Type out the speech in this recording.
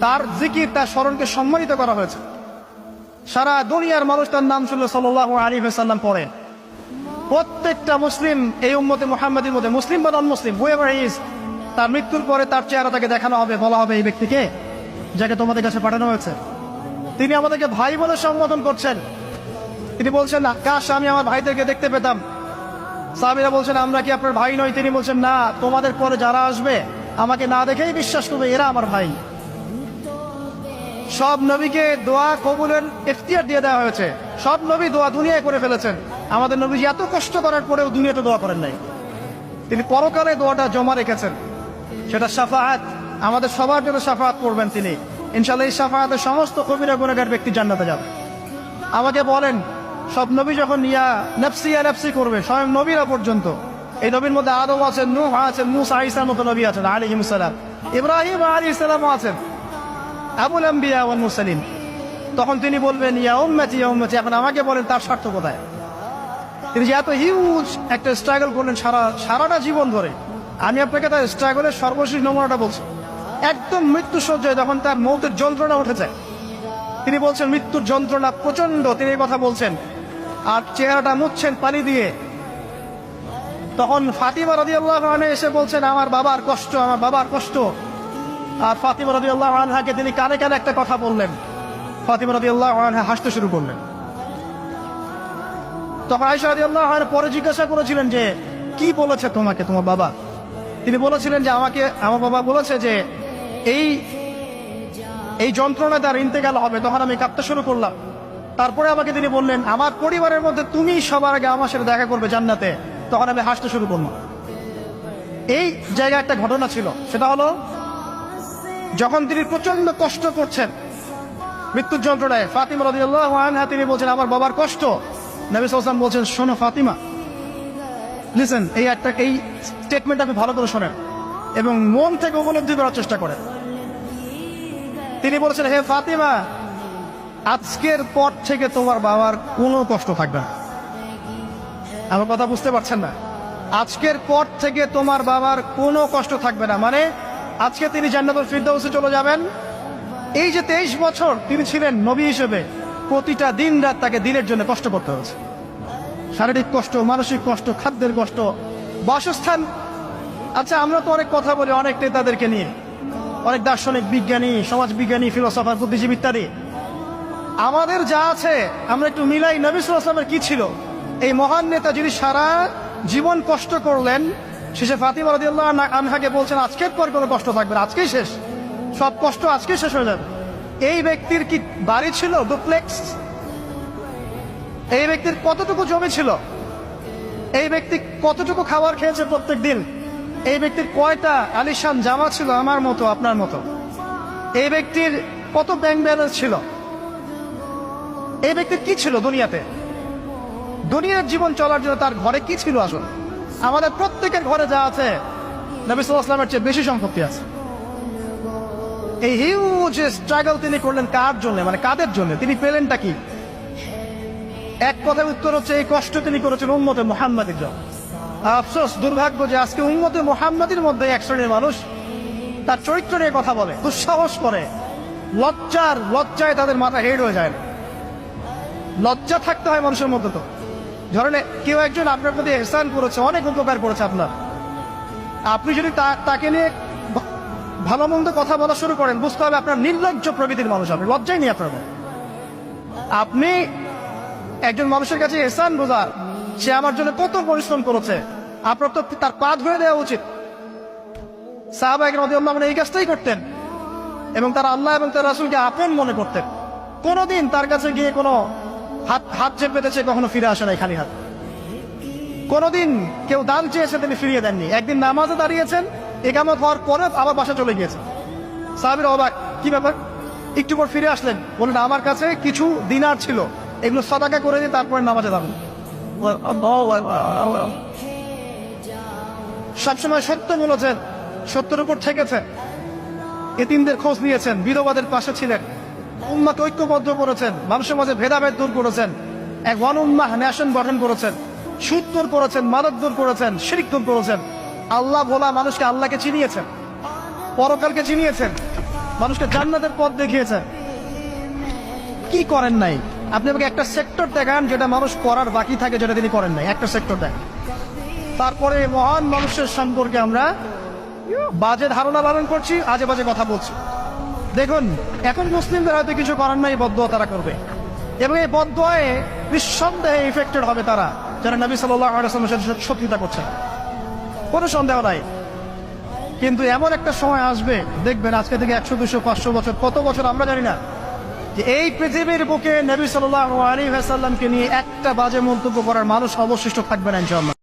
তার জিকির, তার স্মরণকে সম্মানিত করা হয়েছে। সারা দুনিয়ার মানুষ তার নাম শুনলে সাল্লাহ আলী সাল্লাম পড়ে। প্রত্যেকটা মুসলিম এই উম্মতে মোহাম্মদের মধ্যে, মুসলিম বা নন মুসলিম হুয়েভার তার মৃত্যুর পরে তার চেহারা তাকে দেখানো হবে, বলা হবে এই ব্যক্তিকে যাকে তোমাদের কাছে পাঠানো হয়েছে। তিনি আমাদেরকে ভাই বলে সম্বোধন করছেন। তিনি বলছেন, কাশ, আমি আমার ভাইদেরকে দেখতে পেতাম। সাহাবিরা বলছেন, আমরা কি আপনার ভাই নই? তিনি বলছেন, না, তোমাদের পরে যারা আসবে, আমাকে না দেখেই বিশ্বাস করবে, এরা আমার ভাই। সব নবীকে দোয়া কবুলের এখতিয়ার দিয়ে দেওয়া হয়েছে। সব নবী দোয়া দুনিয়ায় করে ফেলেছেন। আমাদের নবীজি এত কষ্ট করার পরেও দুনিয়াতে দোয়া করেন নাই। তিনি পরকালে দোয়াটা জমা রেখেছেন। সেটা সাফাহাত আমাদের সবার জন্য সাফাহাত করবেন তিনি। ইনশাল্লাহ এই সাফাহাতের সমস্ত কবিরা গুণাগার ব্যক্তি জান্নাতে যাবে। আমাকে বলেন, সব নবী যখন ইয়া নেপসি ইয়া নেপসি করবে, স্বয়ং নবীরা পর্যন্ত। এই নবীর মধ্যে আদম আছেন, নূহ আছেন, মুসা ইসলাম মতো নবী আছেন আলী সালাম। ইব্রাহিম আলী ইসলামও আছেন। আবুল আম্বিয়া ওয়াল মুসালিম তখন তিনি বলবেন, ইয়া উম্মতি ইয়া উম্মতি। এখন আমাকে বলেন, তার স্বার্থ কোথায়? তিনি যে এত হিউজ একটা স্ট্রাগল করলেন সারা, সারাটা জীবন ধরে। আমি আপনাকে তার স্ট্রাগলের সর্বশেষ নমুনাটা বলছি। একদম মৃত্যু সজ্জায় তখন তার মৌতের যন্ত্রণা উঠেছে, তিনি বলছেন, মৃত্যুর যন্ত্রণা প্রচণ্ড তিনি এই কথা বলছেন। আর চেহারাটা মুছছেন পানি দিয়ে। তখন ফাতিমা রাজি আল্লাহ এসে বলছেন, আমার বাবার কষ্ট, আমার বাবার কষ্ট। আর ফাতিমা রাজি আল্লাহ আনহাকে তিনি কানে কানে একটা কথা বললেন। ফাতিমা রাজি আল্লাহ আনহা হাসতে শুরু করলেন। তখন আয়সা রাজি আল্লাহ পরে জিজ্ঞাসা করেছিলেন যে, কি বলেছে তোমাকে তোমার বাবা? তিনি বলেছিলেন যে, আমাকে, আমার বাবা বলেছে যে, এই এই যন্ত্রণা তার ইন্তেকাল হবে। তখন আমি কাঁদতে শুরু করলাম। তারপরে আমাকে তিনি বললেন, আমার পরিবারের মধ্যে তুমি সবার আগে আমার সাথে দেখা করবে জান্নাতে। তখন আমি হাসতে শুরু করলাম। এই জায়গায় একটা ঘটনা ছিল। সেটা হলো যখন তিনি প্রচণ্ড কষ্ট করছেন, মৃত্যুর যন্ত্রণায়, ফাতিমা রাদিয়াল্লাহু তিনি বলছেন, আমার বাবার কষ্ট। নবী সাল্লাল্লাহু বলছেন, শোনো ফাতিমা লিসেন এই একটা, এই স্টেটমেন্ট আপনি ভালো করে শোনেন এবং মন থেকে উপলব্ধি করার চেষ্টা করেন। তিনি বলেছেন, হে ফাতিমা, আজকের পর থেকে তোমার বাবার কোনো কষ্ট থাকবে না। আমার কথা বুঝতে পারছেন না। আজকের পর থেকে তোমার বাবার কোনো কষ্ট থাকবে না। মানে আজকে তিনি জান্নাতুল ফিরদৌসে চলে যাবেন। এই যে তেইশ বছর তিনি ছিলেন নবী হিসেবে, প্রতিটা দিন রাত তাকে দিনের জন্য কষ্ট করতে হয়েছে। শারীরিক কষ্ট, মানসিক কষ্ট, খাদ্যের কষ্ট, বাসস্থান। আচ্ছা আমরা তো অনেক কথা বলি অনেক নেতাদেরকে নিয়ে। অনেক দার্শনিক বিজ্ঞানী সমাজ বিজ্ঞানী ফিলোসফার, বুদ্ধিজীবী ইত্যাদি। আমাদের যা আছে, আমরা একটু মিলাই নবী সাল্লামের কি ছিল? এই মহান নেতা যিনি সারা জীবন কষ্ট করলেন শেষে ফাতিমা রাদিয়াল্লাহু আনহাকে বলছেন, আজকের পর কোনো কষ্ট থাকবে না, আজকেই শেষ। সব কষ্ট আজকেই শেষ হয়ে যাবে। এই ব্যক্তির কি বাড়ি ছিল? ডুপ্লেক্স? এই ব্যক্তির কতটুকু জমি ছিল? এই ব্যক্তি কতটুকু খাবার খেয়েছে প্রত্যেক দিন? এই ব্যক্তির কয়টা আলিশান জামা ছিল আমার মতো, আপনার মতো? এই ব্যক্তির কত ব্যাংক ব্যালেন্স ছিল? এই ব্যক্তির কি ছিল দুনিয়াতে? দুনিয়ার জীবন চলার জন্য তার ঘরে কি ছিল আসলে? আমাদের প্রত্যেকের ঘরে যা আছে, নবী সাল্লামের চেয়ে বেশি সম্পত্তি আছে? এই হিউজ স্ট্রাগল তিনি করলেন কার জন্য? মানে কাদের জন্য? তিনি পেলেনটা কি? এক কথায় উত্তর হচ্ছে, এই কষ্ট তিনি করেছেন উন্মতে মোহাম্মদের জন্য। আফসোস, দুর্ভাগ্য যে আজকে উন্মতে মোহাম্মদের মধ্যে এক শ্রেণির মানুষ তার চরিত্র নিয়ে কথা বলে, দুঃসাহস করে। লজ্জার লজ্জায় তাদের মাথা হেড হয়ে যায় না। লজ্জা থাকতে হয় মানুষের মধ্যে তো। ধরেন কেউ একজন আপনার প্রতি এহসান করেছে, অনেক উপকার করেছে আপনার। আপনি যদি তাকে নিয়ে ভালো মন্দ কথা বলা শুরু করেন, বুঝতে হবে আপনার নির্লজ্জ প্রকৃতির মানুষ আপনি, লজ্জাই নেই আপনার আপনি একজন মানুষের কাছে এহসান বোঝা, সে আমার জন্য কত পরিশ্রম করেছে, আপনার তো তার পা ধরে দেওয়া উচিত। সাহাবাহিক রদিয়াল্লাহ এই কাজটাই করতেন এবং তারা আল্লাহ এবং তার রাসুলকে আপন মনে করতেন। কোনোদিন তার কাছে গিয়ে কোনো হাত হাত চেপে পেতেছে কখনো ফিরে আসে নাই খালি হাত। কোনোদিন কেউ দান চেয়েছে তিনি ফিরিয়ে দেননি। একদিন নামাজে দাঁড়িয়েছেন একামত হওয়ার পরে আবার বাসা চলে গিয়েছে সাহাবির অবাক কি ব্যাপার? একটু পর ফিরে আসলেন। বললেন আমার কাছে কিছু দিনার ছিল। এগুলো সদাকা করে দিয়ে তারপরে নামাজে দাঁড়ান। সবসময় সত্য বলেছেন সত্যের উপর থেকেছেন। এতিমদের খোঁজ নিয়েছেন বিধবাদের পাশে ছিলেন। উম্মাকে ঐক্যবদ্ধ করেছেন মানুষের মাঝে ভেদাভেদ দূর করেছেন, এক ওয়ান উম্মাহ ন্যাশন গঠন করেছেন, সুদ দূর করেছেন, মাদক দূর করেছেন, শিরিক দূর করেছেন। আল্লাহ ভোলা মানুষকে আল্লাহকে চিনিয়েছেন, পরকালকে চিনিয়েছেন, মানুষকে জান্নাতের পথ দেখিয়েছেন। কি করেন নাই? আপনি আমাকে একটা সেক্টর দেখান যেটা মানুষ করার বাকি থাকে যেটা তিনি করেন নাই। একটা সেক্টর দেখান। তারপরে মহান মানুষের সম্পর্কে আমরা বাজে ধারণা লালন করছি, আজে বাজে কথা বলছি। দেখুন, এখন মুসলিমদের হয়তো কিছু করার নাই বদ্ধ তারা করবে। এবং এই বদ্ধয়ে নিঃসন্দেহে ইফেক্টেড হবে তারা যারা নবী সাল্লামের সাথে শত্রুতা করছে। কোনো সন্দেহ নাই। কিন্তু এমন একটা সময় আসবে, দেখবেন আজকে থেকে একশো, দুশো, পাঁচশো বছর, কত বছর আমরা জানি না, যে এই পৃথিবীর বুকে নবী সাল্লাহ আলী সাল্লামকে নিয়ে একটা বাজে মন্তব্য করার মানুষ অবশিষ্ট থাকবে না ইনশাল্লাহ